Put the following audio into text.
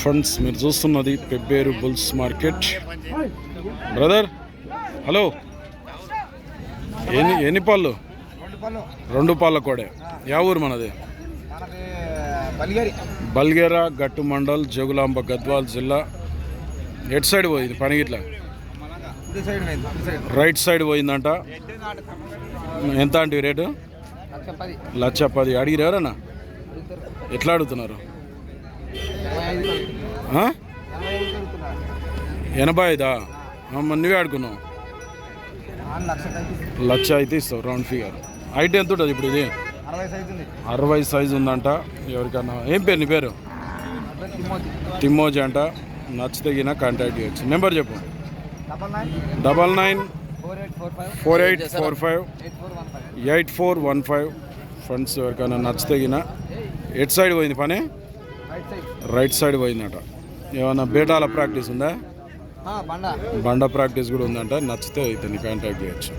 Friends మీరు చూస్తున్నది Pebbair bulls market. Brother hello ఎన్ని ఎన్ని రెండు పళ్ళు? రెండు పాల కోడే. యా ఊరు మనది? బల్గేరా గట్టు మండల్ జగులాంబ గద్వాల్ జిల్లా. ఎట్ సైడ్ పోయింది? పనిగిట్ల రైట్ సైడ్ పోయిందంట. ఎంత అంటే రేటు? లక్ష పది. అడిగిరు ఎవరన్నా? ఎట్లా అడుగుతున్నారు? ఎనభై ఐదు? నువ్వే ఆడుకున్నావు. లక్ష అయితే ఇస్తావు రౌండ్ ఫిగర్ హైట్ ఎంత ఉంటుంది ఇప్పుడు ఇది? అరవై సైజు ఉందంట ఎవరికన్నా. ఏం పేరు నీ పేరు? తిమ్మోజీ అంట. నచ్చితే గిన కాంటాక్ట్ చేయొచ్చు. నెంబర్ చెప్పు. Double nine four eight four five eight four one five friends ఎవరికైనా నచ్చితే గిన. ఎట్ సైడ్ పోయింది పని? రైట్ సైడ్ పోయిందట. ఏమన్నా బేటాల ప్రాక్టీస్ ఉందా? బండ. ప్రాక్టీస్ కూడా ఉందంట. నచ్చితే ఇతన్ని కాంటాక్ట్ చేయొచ్చు.